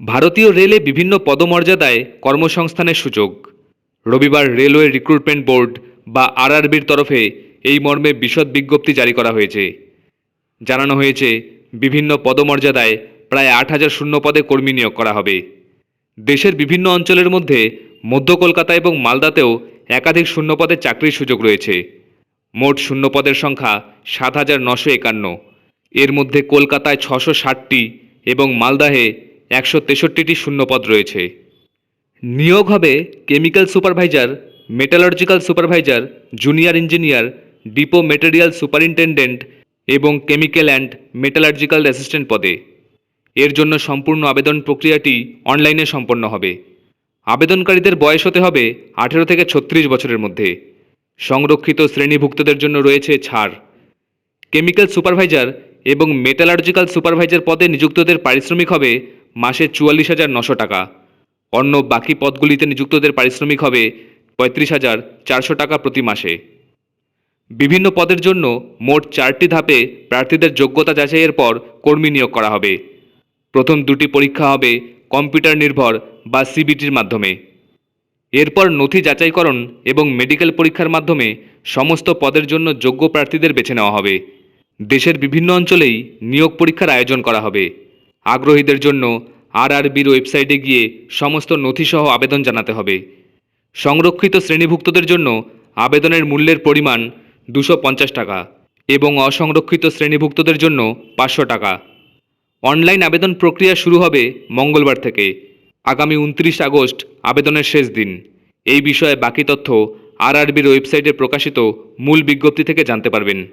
ভারতীয় রেলে বিভিন্ন পদমর্যাদায় কর্মসংস্থানের সুযোগ। রবিবার রেলওয়ে রিক্রুটমেন্ট বোর্ড বা আরআরবির তরফে এই মর্মে বিশদ বিজ্ঞপ্তি জারি করা হয়েছে। জানানো হয়েছে, বিভিন্ন পদমর্যাদায় প্রায় আট হাজার শূন্য পদে কর্মী নিয়োগ করা হবে। দেশের বিভিন্ন অঞ্চলের মধ্যে মধ্য কলকাতা এবং মালদাতেও একাধিক শূন্যপদে চাকরির সুযোগ রয়েছে। মোট শূন্যপদের সংখ্যা সাত হাজার নশো একান্ন। এর মধ্যে কলকাতায় ছশো ষাটটি এবং মালদাহে একশো তেষট্টিটি শূন্যপদ রয়েছে। নিয়োগ হবে chemical supervisor, metallurgical supervisor, junior engineer, depot material superintendent এবং কেমিক্যাল অ্যান্ড মেটালার্জিক্যাল অ্যাসিস্ট্যান্ট পদে। এর জন্য সম্পূর্ণ আবেদন প্রক্রিয়াটি অনলাইনে সম্পন্ন হবে। আবেদনকারীদের বয়স হতে হবে আঠেরো থেকে ছত্রিশ বছরের মধ্যে। সংরক্ষিত শ্রেণীভুক্তদের জন্য রয়েছে ছাড়। কেমিক্যাল সুপারভাইজার এবং মেটালার্জিক্যাল সুপারভাইজার পদে নিযুক্তদের পারিশ্রমিক হবে মাসে চুয়াল্লিশ হাজার নশো টাকা। অন্য বাকি পদগুলিতে নিযুক্তদের পারিশ্রমিক হবে পঁয়ত্রিশ হাজার চারশো টাকা প্রতি মাসে। বিভিন্ন পদের জন্য মোট চারটি ধাপে প্রার্থীদের যোগ্যতা যাচাইয়ের পর কর্মী নিয়োগ করা হবে। প্রথম দুটি পরীক্ষা হবে কম্পিউটার নির্ভর বা সিবিটির মাধ্যমে। এরপর নথি যাচাইকরণ এবং মেডিকেল পরীক্ষার মাধ্যমে সমস্ত পদের জন্য যোগ্য প্রার্থীদের বেছে নেওয়া হবে। দেশের বিভিন্ন অঞ্চলেই নিয়োগ পরীক্ষার আয়োজন করা হবে। আগ্রহীদের জন্য আরআরবির ওয়েবসাইটে গিয়ে সমস্ত নথিসহ আবেদন জানাতে হবে। সংরক্ষিত শ্রেণীভুক্তদের জন্য আবেদনের মূল্যের পরিমাণ দুশো পঞ্চাশ টাকা এবং অসংরক্ষিত শ্রেণীভুক্তদের জন্য পাঁচশো টাকা। অনলাইন আবেদন প্রক্রিয়া শুরু হবে মঙ্গলবার থেকে। আগামী উনত্রিশ আগস্ট আবেদনের শেষ দিন। এই বিষয়ে বাকি তথ্য আরআরবির ওয়েবসাইটে প্রকাশিত মূল বিজ্ঞপ্তি থেকে জানতে পারবেন।